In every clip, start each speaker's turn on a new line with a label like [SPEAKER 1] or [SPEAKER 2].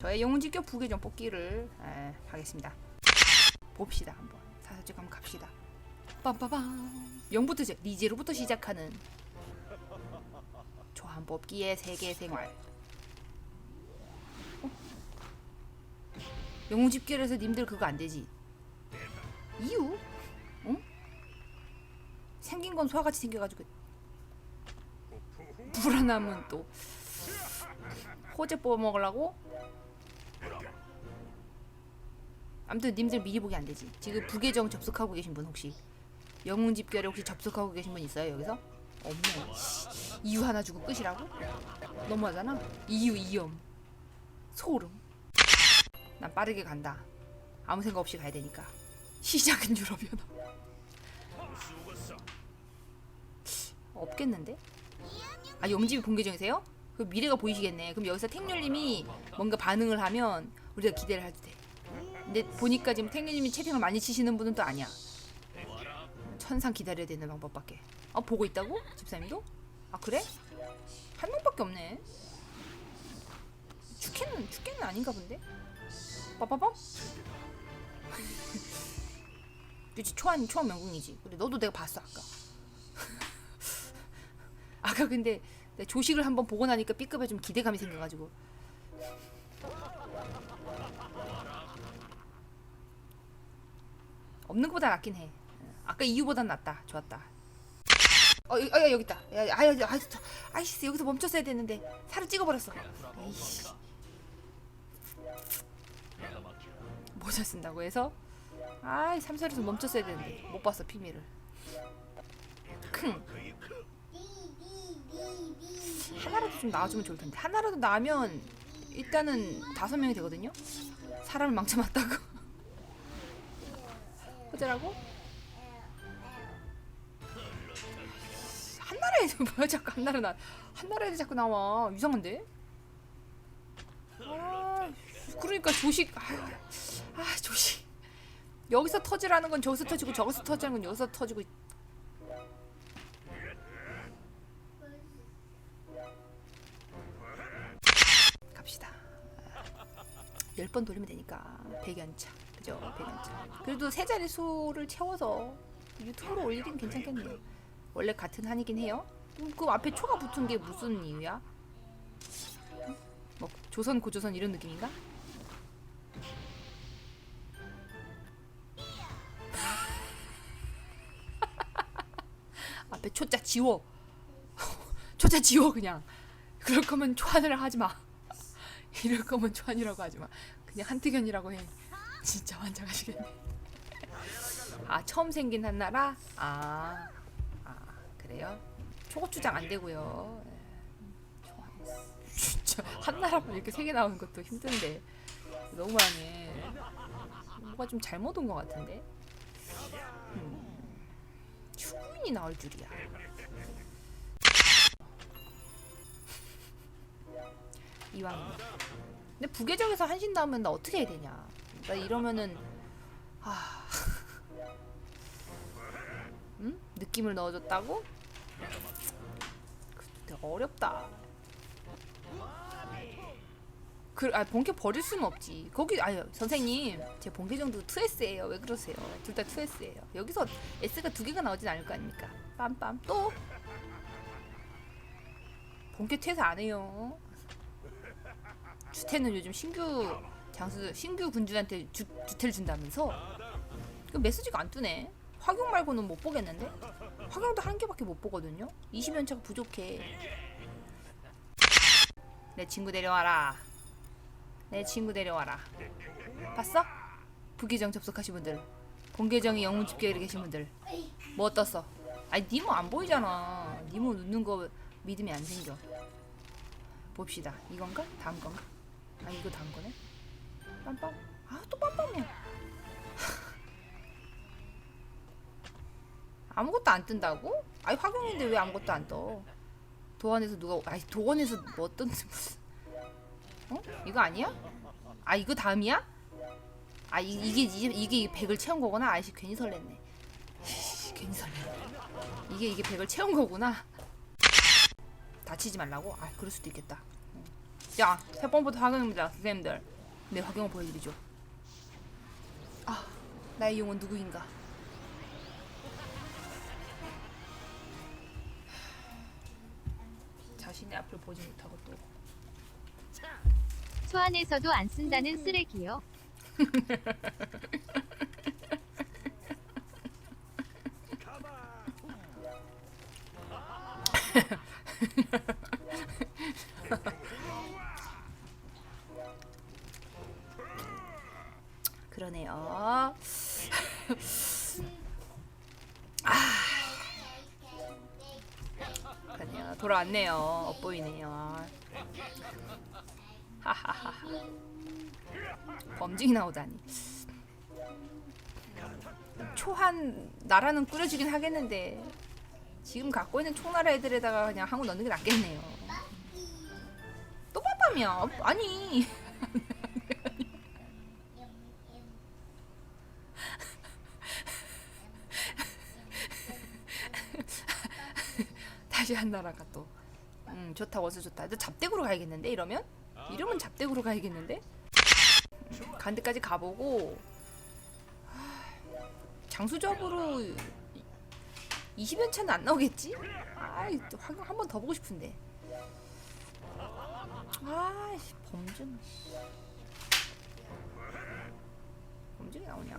[SPEAKER 1] 저의 영웅직교 부계정 뽑기를 에, 하겠습니다. 봅시다 한번 사사직 한번 갑시다. 빰빠밤 영부터 시 리제로부터 시작하는 조한 뽑기의 세계 생활. 어? 영웅 집결해서 님들 그거 안 되지. 이유? 응? 생긴 건 소화같이 생겨가지고 불안함은 또 호재 뽑아 먹으려고 아무튼 님들 미리 보기 안 되지. 지금 부계정 접속하고 계신 분 혹시 영웅 집결에 혹시 접속하고 계신 분 있어요 여기서? 없네. 씨, 이유 하나 주고 끝이라고? 너무하잖아. 이유 이염. 소름. 난 빠르게 간다. 아무 생각 없이 가야 되니까. 시작은 유럽 연합. 없겠는데? 아 영집이 본계정이세요? 그 미래가 보이시겠네. 그럼 여기서 탱률님이 뭔가 반응을 하면 우리가 기대를 해도 돼. 근데 보니까 지금 탱률님이 채팅을 많이 치시는 분은 또 아니야. 천상 기다려야 되는 방법밖에. 아 보고 있다고? 집사님도? 아 그래? 한 명밖에 없네. 죽겠는 죽겠는 아닌가 본데? 빠빠밤? 그치 초안 초안 명궁이지. 근데 너도 내가 봤어 아까. 아까 근데 내 조식을 한번 보고 나니까 B급에 좀 기대감이 생겨가지고 없는 것보다 낫긴 해. 아까 이유보단 낫다. 좋았다. 어, 여- 어, 야, 여기 있다. 야, 야, 아유, 아유, 저- 아이씨, 여기서 멈췄어야 되는데 살을 찍어버렸어. 에이씨. 모자 쓴다고 해서 아이 삼살에서 멈췄어야 되는데 못 봤어 피미를. 큰 하나라도 좀 나와주면 좋을 텐데 하나라도 나면 일단은 다섯 명이 되거든요. 사람을 망쳐맞다고. 어쩌라고? 한나라에 뭐야 자꾸 한나라 나 한나라에 자꾸 나와 이상한데? 아 그러니까 조식 아, 아 조식 여기서 터지라는 건 저기서 터지고 저기서 터지라는 건 여기서 터지고 갑시다. 열번 돌리면 되니까 백연차 그죠 백연차 그래도 세 자리 수를 채워서 유튜브로 올리긴 괜찮겠네요. 원래 같은 한이긴 해요. 음, 그 앞에 초가 붙은 게 무슨 이유야? 응? 뭐 조선 고조선 이런 느낌인가? 앞에 초자 지워. 초자 지워 그냥. 그럴 거면 초안을 하지 마. 이럴 거면 초안이라고 하지 마. 그냥 한태견이라고 해. 진짜 환장하시겠네. 아 처음 생긴 한나라? 아, 아 그래요? 초고추장 안 되고요. 예. 진짜 한나라만 이렇게 세 개 나오는 것도 힘든데 너무하네. 뭐가 좀 잘못 온 것 같은데. 음, 추구인이 나올 줄이야. 이왕. 근데 부계정에서 한신 나오면 나 어떻게 해야 되냐? 나 이러면은 아, 응? 느낌을 넣어줬다고? 되게 어렵다. 그, 아 본캐 버릴 수는 없지. 거기 아유 선생님 제 본계정도 2S예요. 왜 그러세요? 둘 다 2S예요. 여기서 S가 두 개가 나오진 않을 거 아닙니까? 빰빰 또 본캐 퇴사 안 해요. 주태는 요즘 신규 장수 신규 군주한테 주, 주태를 준다면서? 그 메시지가 안 뜨네. 화경 말고는 못 보겠는데? 화경도 한 개밖에 못 보거든요? 20연차가 부족해. 내 친구 데려와라. 내 친구 데려와라. 봤어? 부계정 접속하신 분들. 본계정이 영문 집계에 계신 분들. 뭐 떴어 아니 니모 안 보이잖아. 니모 눕는 거 믿음이 안 생겨. 봅시다. 이건가? 다음 건가? 아 이거 다음 거네. 빰빰. 아또 빰빰이야. 아무것도 안 뜬다고? 아니 화경인데 왜 아무것도 안 떠? 도안에서 누가 아니 도안에서 뭐 떴는지 무슨 어? 이거 아니야? 아 이거 다음이야? 아 이, 이게 이게 이게 100을 채운 거구나. 아이씨 괜히 설렜네. 괜히 설렜네. 이게 이게 100을 채운 거구나. 다치지 말라고? 아 그럴 수도 있겠다. 자, 세 번부터 확인입니다, 선생님들. 네, 확인을 보여드리죠. 아, 나의 영혼 누구인가? 자신의 앞을 보지 못하고 또
[SPEAKER 2] 소환해서도 안 쓴다는 쓰레기요.
[SPEAKER 1] 그러네요. 아, 그러네요. 돌아왔네요. 엇보이네요. 범증이 나오다니. 초한 나라는 꾸려지긴 하겠는데 지금 갖고 있는 총나라 애들에다가 그냥 한국 넣는 게 낫겠네요. 또 빠밤이야. 아니. 다시 한 나라가 또. 음 좋다 원수 좋다. 너 잡대구로 가야겠는데 이러면? 이러면 잡대구로 가야겠는데? 음, 간 데까지 가보고 하, 장수적으로 20연 차는 안 나오겠지? 아이 한번 더 보고 싶은데. 아이씨 범증. 씨. 범증이 나오냐?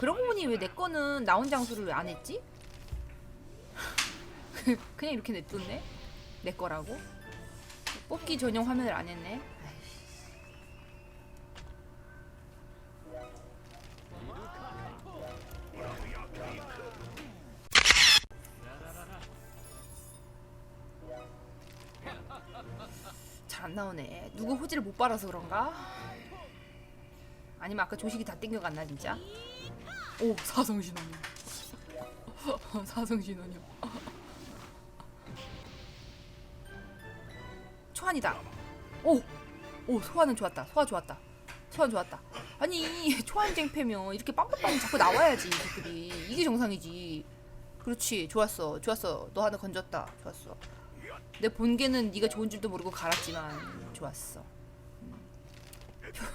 [SPEAKER 1] 그러고 보니 왜 내 거는 나온 장소를 왜 안 했지? 그냥 이렇게 냅뒀네? 내 거라고? 뽑기 전용 화면을 안 했네? 잘 안 나오네. 누구 호지를 못 빨아서 그런가? 아니면 아까 조식이 다 땡겨갔나 진짜? 오 사성신혼이요. 사성신혼이요. 초안이다. 오, 오 소환은 좋았다. 소환 좋았다. 소환 좋았다. 아니 초안 쟁 패면 이렇게 빵빵빵 자꾸 나와야지 이들이 이게 정상이지. 그렇지 좋았어 좋았어 너 하나 건졌다 좋았어. 내 본계는 네가 좋은 줄도 모르고 갈았지만 좋았어. 음.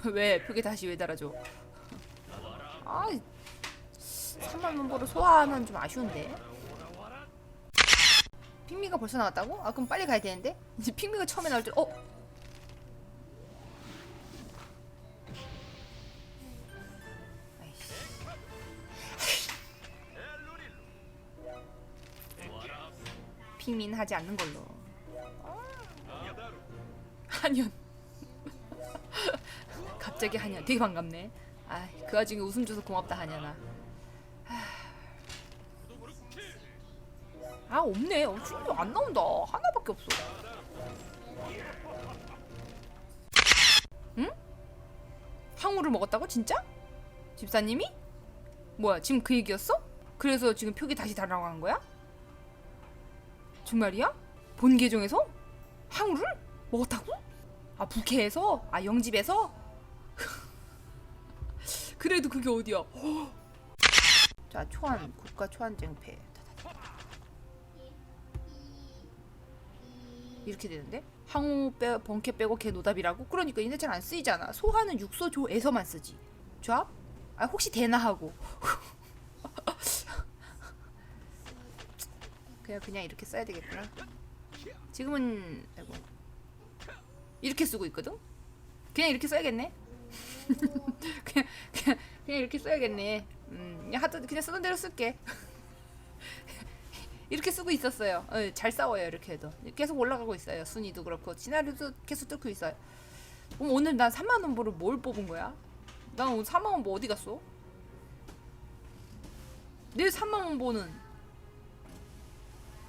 [SPEAKER 1] 표- 왜 표게 다시 왜 달아줘? 아 3만 원보로 소화하면 좀 아쉬운데. 핑미가 벌써 나왔다고? 아 그럼 빨리 가야 되는데? 이제 핑미가 처음에 나올 때 어? 핑민 하지 않는 걸로. 한현. 갑자기 한현. 되게 반갑네. 아, 그 와중에 웃음 줘서 고맙다 한현아. 아 없네. 어, 출연료 안 나온다. 하나밖에 없어. 응? 항우를 먹었다고 진짜? 집사님이? 뭐야 지금 그 얘기였어? 그래서 지금 표기 다시 달라고 한 거야? 정말이야? 본 계정에서? 항우를 먹었다고? 아 부캐에서? 아 영집에서? 그래도 그게 어디야? 자 초안 국가 초안쟁패 이렇게 되는데? 항우 빼 번캐 빼고 걔 노답이라고? 그러니까 얘네 잘 안 쓰이잖아. 소하는 육소 조에서만 쓰지. 조합? 아 혹시 되나 하고. 그냥 그냥 이렇게 써야 되겠구나. 지금은 아이고. 이렇게 쓰고 있거든? 그냥 이렇게 써야겠네? 그냥 그냥 그냥 이렇게 써야겠네. 음 그냥 하도 그냥 쓰던 대로 쓸게 이렇게 쓰고 있었어요. 어, 잘 싸워요 이렇게 해도 계속 올라가고 있어요. 순위도 그렇고 시나리오도 계속 뚫고 있어요. 그럼 오늘 난 3만 원보로 뭘 뽑은 거야? 난 오늘 3만 원보 어디 갔어? 내 3만 원보는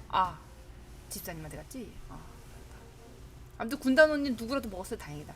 [SPEAKER 1] 아 집사님한테 갔지? 아. 아무튼 군단 언니 누구라도 먹었어요 다행이다.